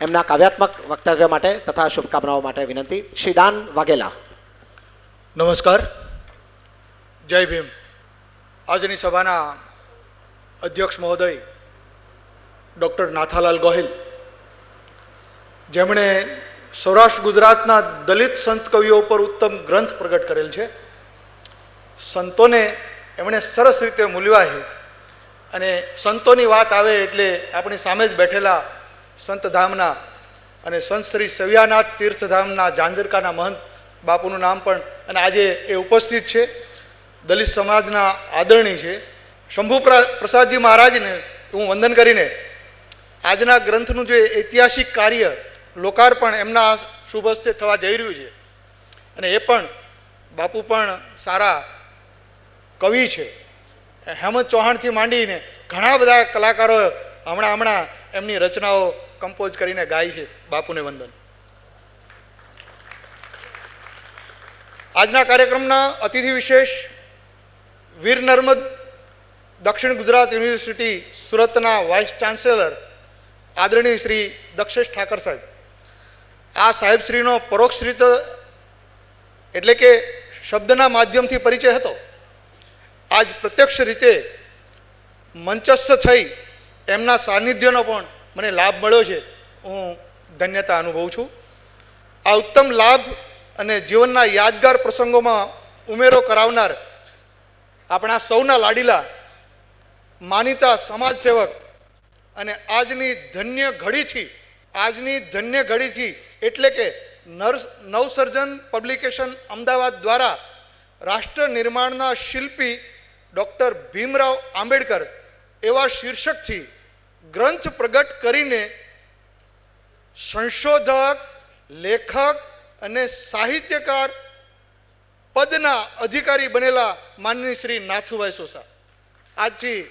એમના કાવ્યાત્મક વક્તવ્ય માટે તથા શુભકામનાઓ માટે વિનંતી. શ્રી દાન વાઘેલા. નમસ્કાર. જય ભીમ. આજની સભાના અધ્યક્ષ મહોદય ડૉક્ટર નાથાલાલ ગોહિલ. જેમણે સૌરાષ્ટ્ર ગુજરાતના દલિત સંત કવિઓ પર ઉત્તમ ગ્રંથ પ્રગટ કરેલ છે. સંતોને એમણે સરસ રીતે મૂલ્યા છે અને સંતોની વાત આવે એટલે આપણી સામે જ બેઠેલા સંતધામના અને સંત શ્રી સવ્યાનાથ તીર્થધામના જાંજરકાના મહંત બાપુનું નામ પણ અને આજે એ ઉપસ્થિત છે. દલિત સમાજના આદરણી છે. શંભુ પ્રસાદજી મહારાજને હું વંદન કરીને આજના ગ્રંથનું જે ઐતિહાસિક કાર્ય લોકાર્પણ એમના શુભ હસ્તે થવા જઈ રહ્યું છે. અને એ પણ બાપુ પણ સારા કવિ છે. હેમંત ચૌહાણથી માંડીને ઘણા બધા કલાકારો હમણાં હમણાં એમની રચનાઓ કમ્પોઝ કરીને ગાય છે, બાપુને વંદન. આજના કાર્યક્રમના અતિથિ વિશેષ વીર નર્મદ દક્ષિણ ગુજરાત યુનિવર્સિટી સુરતના વાઇસ ચાન્સેલર આદરણીય શ્રી દક્ષેશ ઠાકર સાહેબ. આ સાહેબશ્રીનો પરોક્ષ રીતે એટલે કે શબ્દના માધ્યમથી પરિચય હતો. આજ પ્રત્યક્ષ રીતે મંચસ્થ થઈ એમના સાનિધ્યનો પણ મને લાભ મળ્યો છે, હું ધન્યતા અનુભવું છું. આ ઉત્તમ લાભ અને જીવનના યાદગાર પ્રસંગોમાં ઉમેરો કરાવનાર આપણા સૌના લાડીલા માનીતા સમાજસેવક અને આજની ધન્ય ઘડીથી, આજની ધન્ય ઘડીથી એટલે કે નર્સ, નવસર્જન પબ્લિકેશન અમદાવાદ દ્વારા રાષ્ટ્ર નિર્માણના શિલ્પી ડૉક્ટર ભીમરાવ આંબેડકર એવા શીર્ષકથી ગ્રંથ પ્રગટ કરીને સંશોધક, લેખક અને સાહિત્યકાર પદના અધિકારી બનેલા માનની શ્રી નાથુભાઈ સોસા. આજથી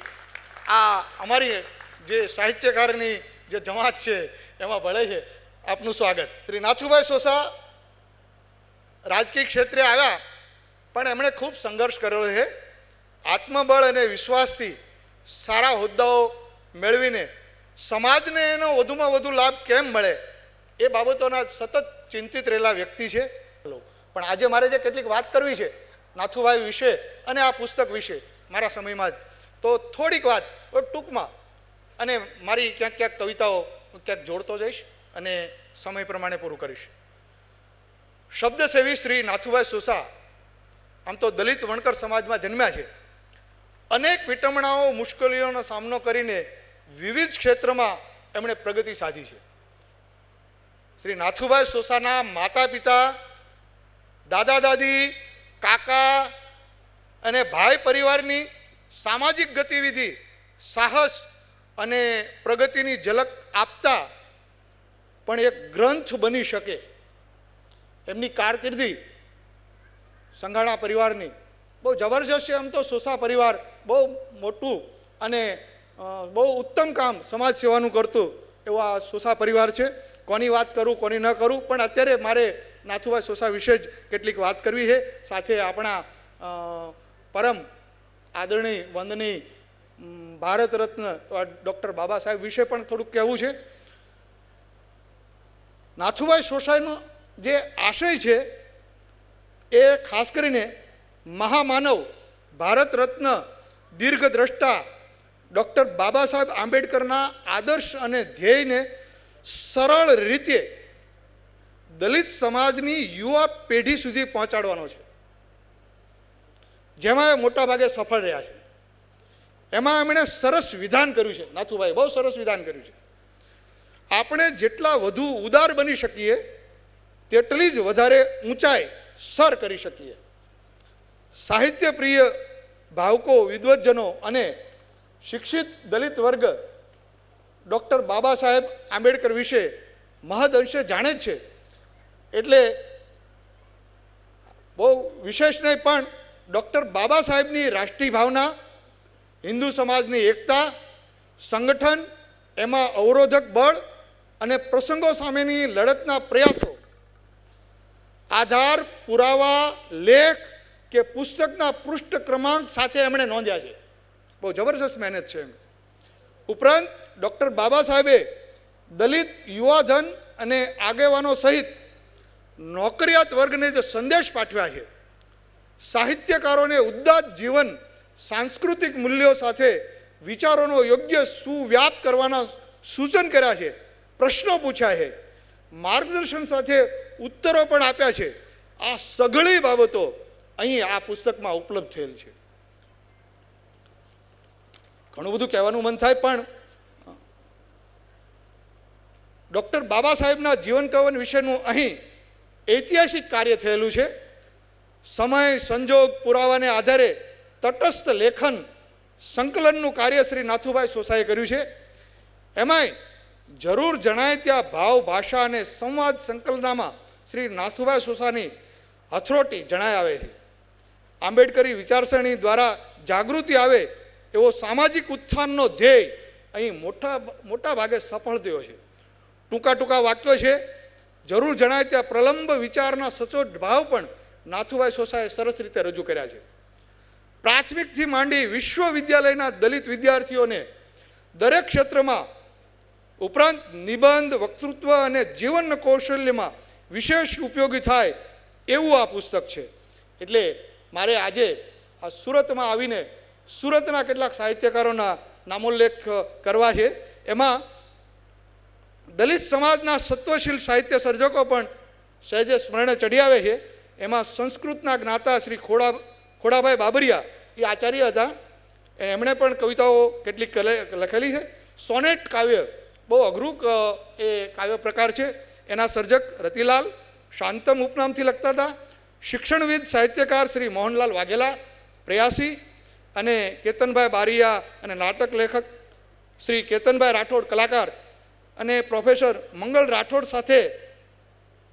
આ અમારી જે સાહિત્યકારની જે જમાત છે, એમાં ભળે છે. આપનું સ્વાગત. શ્રી નાથુભાઈ સોસા રાજકીય ક્ષેત્રે આવ્યા, પણ એમણે ખૂબ સંઘર્ષ કર્યો છે. આત્મબળ અને વિશ્વાસથી સારા હોદ્દાઓ મેળવીને સમાજને એનો વધુમાં વધુ લાભ કેમ મળે એ બાબતોના સતત ચિંતિત રહેલા વ્યક્તિ છે. પણ આજે મારે જે કેટલીક વાત કરવી છે નાથુભાઈ વિશે અને આ પુસ્તક વિશે મારા સમયમાં જ. તો થોડીક વાત ટૂંકમાં. અને મારી ક્યાંક ક્યાંક કવિતાઓ ક્યાંક જોડતો જઈશ અને સમય પ્રમાણે પૂરું કરીશ. શબ્દસેવી શ્રી નાથુભાઈ સુસા, આમ તો દલિત વણકર સમાજમાં જન્મ્યા છે. અનેક વિટમણાઓ, મુશ્કેલીઓનો સામનો કરીને વિવિધ ક્ષેત્રમાં એમણે પ્રગતિ સાધી છે. શ્રી નાથુભાઈ સોસાના માતા પિતા દાદા દાદી કાકા અને ભાઈ પરિવારની સામાજિક ગતિવિધિ, સાહસ અને પ્રગતિની ઝલક આપતા પણ એક ગ્રંથ બની શકે. એમની કારકિર્દી સંઘાણા પરિવારની બહુ જબરજસ્ત છે. એમ તો સોસા પરિવાર બહુ મોટું અને બહુ ઉત્તમ કામ સમાજ સેવાનું કરતું એવો આ સોસા પરિવાર છે. કોની વાત કરું, કોની ન કરું, પણ અત્યારે મારે નાથુભાઈ સોસા વિશે જ કેટલીક વાત કરવી છે. સાથે આપણા પરમ આદરણીય વંદની ભારત રત્ન ડૉક્ટર બાબા સાહેબ વિશે પણ થોડુંક કહેવું છે. નાથુભાઈ સોસાઈનો જે આશય છે એ ખાસ કરીને મહામાનવ ભારત રત્ન દીર્ઘદ્રષ્ટા ડૉક્ટર બાબા સાહેબ આંબેડકરના આદર્શ અને ધ્યેયને સરળ રીતે દલિત સમાજની યુવા પેઢી સુધી પહોંચાડવાનો છે. જેમાં એ મોટાભાગે સફળ રહ્યા છે. એમાં એમણે સરસ વિધાન કર્યું છે. નાથુભાઈ, બહુ સરસ વિધાન કર્યું છે. આપણે જેટલા વધુ ઉદાર બની શકીએ, તેટલી જ વધારે ઊંચાઈ સર કરી શકીએ. સાહિત્ય પ્રિય ભાવકો, વિદ્વજ્જનો અને શિક્ષિત દલિત વર્ગ ડૉક્ટર બાબા સાહેબ આંબેડકર વિશે મહદ અંશે જાણે જ છે. એટલે બહુ વિશેષ નહીં, પણ ડૉક્ટર બાબા સાહેબની રાષ્ટ્રીય ભાવના, હિન્દુ સમાજની એકતા, સંગઠન, એમાં અવરોધક બળ અને પ્રસંગો સામેની લડતના પ્રયાસો, આધાર, પુરાવા, લેખ કે પુસ્તકના પૃષ્ઠ ક્રમાંક સાથે એમણે નોંધ્યા છે. બહુ જબરજસ્ત મહેનત છે ઉપરાંત ડૉક્ટર બાબા સાહેબે દલિત યુવાધન અને આગેવાનો સહિત નોકરિયાત વર્ગને જે સંદેશ પાઠવ્યા છે, સાહિત્યકારોને ઉદ્દાત જીવન, સાંસ્કૃતિક મૂલ્યો સાથે વિચારોનો યોગ્ય સુવ્યાપ કરવાના સૂચન કર્યા છે, પ્રશ્નો પૂછ્યા છે, માર્ગદર્શન સાથે ઉત્તરો પણ આપ્યા છે. આ સઘળી બાબતો અહીં આ પુસ્તકમાં ઉપલબ્ધ થયેલ છે. ઘણું બધું કહેવાનું મન થાય, પણ ડૉક્ટર બાબા સાહેબના જીવન કવન વિશેનું અહીં ઐતિહાસિક કાર્ય થયેલું છે. સમય, સંજોગ, પુરાવાને આધારે તટસ્થ લેખન, સંકલનનું કાર્ય શ્રી નાથુભાઈ સોસાએ કર્યું છે. એમાંય જરૂર જણાય ત્યાં ભાવ, ભાષા અને સંવાદ સંકલનામાં શ્રી નાથુભાઈ સોસાની હથરોટી જણાય આવે છે. આંબેડકરી વિચારસરણી દ્વારા જાગૃતિ આવે એવો સામાજિક ઉત્થાનનો ધ્યેય અહીં મોટા મોટા ભાગે સફળ થયો છે. ટૂંકા ટૂંકા વાક્યો છે, જરૂર જણાય ત્યાં પ્રલંબ વિચારના સચોટ ભાવ પણ નાથુભાઈ સોસાએ સરસ રીતે રજૂ કર્યા છે. પ્રાથમિકથી માંડી વિશ્વવિદ્યાલયના દલિત વિદ્યાર્થીઓને દરેક ક્ષેત્રમાં ઉપરાંત નિબંધ, વક્તૃત્વ અને જીવન કૌશલ્યમાં વિશેષ ઉપયોગી થાય એવું આ પુસ્તક છે. એટલે મારે આજે આ સુરતમાં આવીને સુરતના કેટલાક સાહિત્યકારોના નામોલ્લેખ કરવા છે. એમાં દલિત સમાજના સત્વશીલ સાહિત્ય સર્જકો પણ સહેજે સ્મરણે ચડી આવે છે. એમાં સંસ્કૃતના જ્ઞાતા શ્રી ખોડા, ખોડાભાઈ બાબરિયા એ આચાર્ય હતા. એમણે પણ કવિતાઓ કેટલીક લખેલી છે. સોનેટ કાવ્ય, બહુ અઘરું એ કાવ્ય પ્રકાર છે. એના સર્જક રતિલાલ, શાંતમ ઉપનામથી લખતા હતા. શિક્ષણવિદ સાહિત્યકાર શ્રી મોહનલાલ વાઘેલા, પ્રયાસી અને કેતનભાઈ બારિયા અને નાટક લેખક, શ્રી કેતનભાઈ રાઠોડ કલાકાર અને પ્રોફેસર મંગલ રાઠોડ સાથે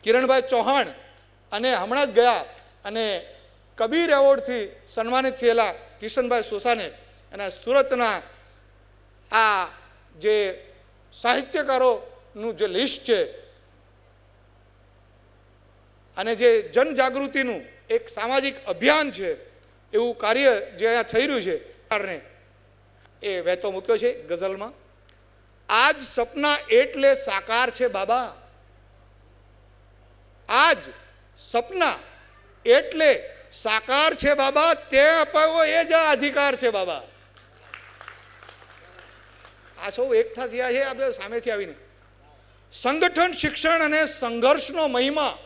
કિરણભાઈ ચૌહાણ અને હમણાં જ ગયા અને કબીર એવોર્ડથી સન્માનિત થયેલા કિશનભાઈ સોસાને અને સુરતના આ જે સાહિત્યકારોનું જે લિસ્ટ છે અને જે જનજાગૃતિનું એક સામાજિક અભિયાન છે એવું કાર્ય જે અહીંયા થઈ રહ્યું છે કારણે એ વહેતો મૂક્યો છે ગઝલમાં. આજ સપના એટલે સાકાર છે બાબા. આજ સપના એટલે સાકાર છે બાબા, તે અપાયો એ જ અધિકાર છે બાબા. આ સૌ એકઠા થયા છે આપણે સામેથી આવીને. સંગઠન, શિક્ષણ અને સંઘર્ષનો મહિમા.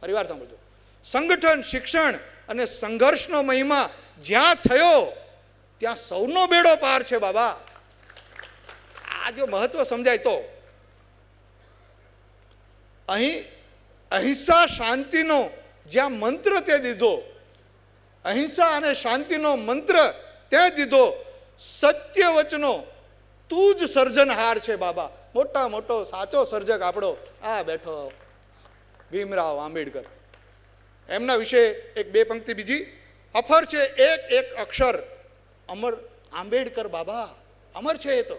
પરિવાર સાંભળજો. સંગઠન, શિક્ષણ અને સંઘર્ષનો મહિમા જ્યાં થયો, ત્યાં સૌનો બેડો પાર છે બાબા. આ જો મહત્વ સમજાય તો. અહીં અહિંસા શાંતિનો જ્યાં મંત્ર તે દીધો, અહિંસા અને શાંતિનો મંત્ર તે દીધો સત્ય વચનો તું જ સર્જનહાર છે બાબા. મોટા મોટો સાચો સર્જક આપણો આ બેઠો ભીમરાવ આંબેડકર. એમના વિશે એક બે પંક્તિ બીજી. અફર છે એક એક અક્ષર. અમર આંબેડકર બાબા, અમર છે એ તો.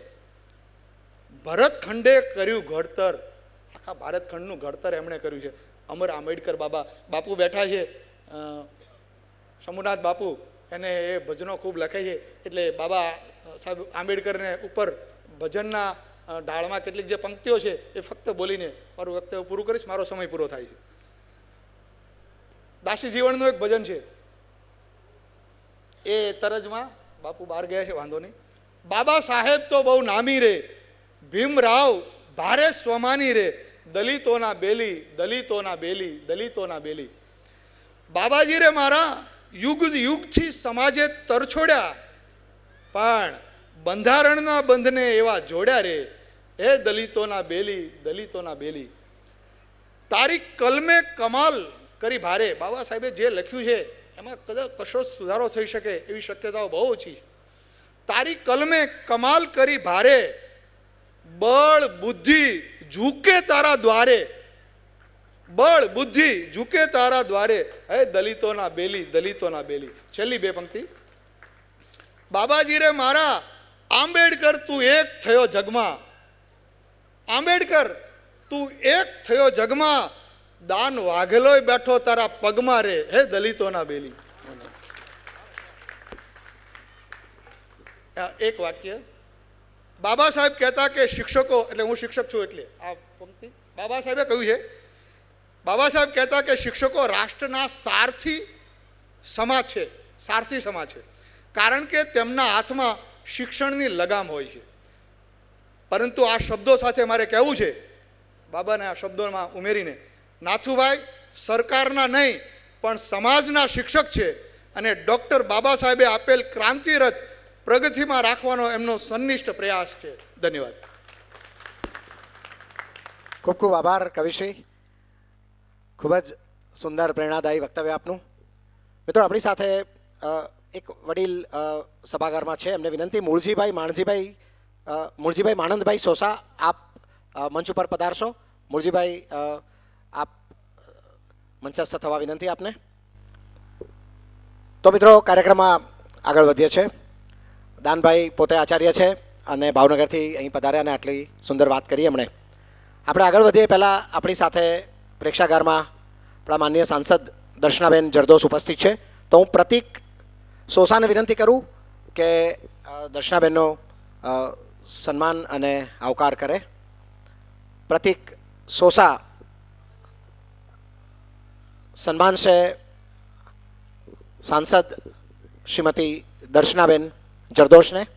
ભરતખંડે કર્યું ઘડતર. આખા ભારતખંડનું ઘડતર એમણે કર્યું છે. અમર આંબેડકર બાબા. બાપુ બેઠા છે. શંભુનાથ બાપુ, એને એ ભજનો ખૂબ લખે છે. એટલે બાબા, સાહેબ આંબેડકરને ઉપર ભજનના ઢાળમાં કેટલીક જે પંક્તિઓ છે એ ફક્ત બોલીને મારું વક્તવ્ય પૂરું કરીશ. મારો સમય પૂરો થાય છે. દાસી જીવનનું એક ભજન છે. એ તરજમાં બાપુ બહાર ગયા છે, વાંધો નહીં. બાબા સાહેબ તો બહુ નામી રે. ભીમરાવ ભારે સ્વમાની રે. દલિતોના બેલી દલિતોના બેલી દલિતોના બેલી. બાબાજી રે મારા, યુગ યુગથી સમાજે તરછોડ્યા. પણ બંધારણના બંધને એવા જોડ્યા રે. હે દલિતોના બેલી દલિતોના બેલી. તારી કલમે કમાલ કરી ભારે. બાબા સાહેબે જે લખ્યું છે, એમાં કદાચ કશો સુધારો થઈ શકે એવી શક્યતાઓ બહુ ઓછી તારી કલમે કમાલ કરી ભારે, બળ બુદ્ધિ ઝૂકે તારા દ્વારે, બળ બુદ્ધિ ઝૂકે તારા દ્વારે. હે દલિતોના બેલી દલિતોના બેલી. છેલ્લી બે પંક્તિ. બાબાજી રે મારા, આંબેડકર તું એક થયો જગમાં. આંબેડકર, તું એક થયો જગમાં. દાન વાઘેલોય બેઠો તારા પગમાં રે. હે દલિતોના બેલી. એક વાક્ય. બાબા સાહેબ કહેતા કે શિક્ષકો, એટલે હું શિક્ષક છું એટલે આ પંક્તિ. બાબા સાહેબે કહ્યું છે, બાબા સાહેબ કહેતા કે શિક્ષકો રાષ્ટ્રના સારથી સમાજ છે, સારથી સમાજ છે. કારણ કે તેમના હાથમાં શિક્ષણની લગામ હોય છે. પરંતુ આ શબ્દો સાથે મારે કહેવું છે, બાબાને આ શબ્દોમાં ઉમેરીને નાથુભાઈ, સરકારના નહીં, પણ સમાજના શિક્ષક છે અને ડૉક્ટર બાબા સાહેબે આપેલ ક્રાંતિરથ પ્રગતિમાં રાખવાનો એમનો સંનિષ્ઠ પ્રયાસ છે. ધન્યવાદ. ખૂબ ખૂબ આભાર, કવિશ્રી. ખૂબ જ સુંદર, પ્રેરણાદાયી વક્તવ્ય આપનું. મિત્રો, આપણી સાથે એક વડીલ સભાગારમાં છે. એમને વિનંતી, મૂળજીભાઈ માણજીભાઈ મૂળજીભાઈ માણંદભાઈ સોસા, આપ મંચ ઉપર પધારશો. મૂળજીભાઈ આપ મંચસ્થ થવા વિનંતી આપને. તો મિત્રો, કાર્યક્રમમાં આગળ વધીએ છે દાનભાઈ પોતે આચાર્ય છે અને ભાવનગરથી અહીં પધાર્યા અને આટલી સુંદર વાત કરી એમણે. આપણે આગળ વધીએ. પહેલાં આપણી સાથે પ્રેક્ષાગારમાં આપણા માનનીય સાંસદ દર્શનાબેન જરદોસ ઉપસ્થિત છે. તો હું પ્રતિક સોસાને વિનંતી કરું કે દર્શનાબેનનો સન્માન અને આવકાર કરે. પ્રતિક સોસા સન્માન છે સાંસદ શ્રીમતી દર્શનાબેન જરદોશને.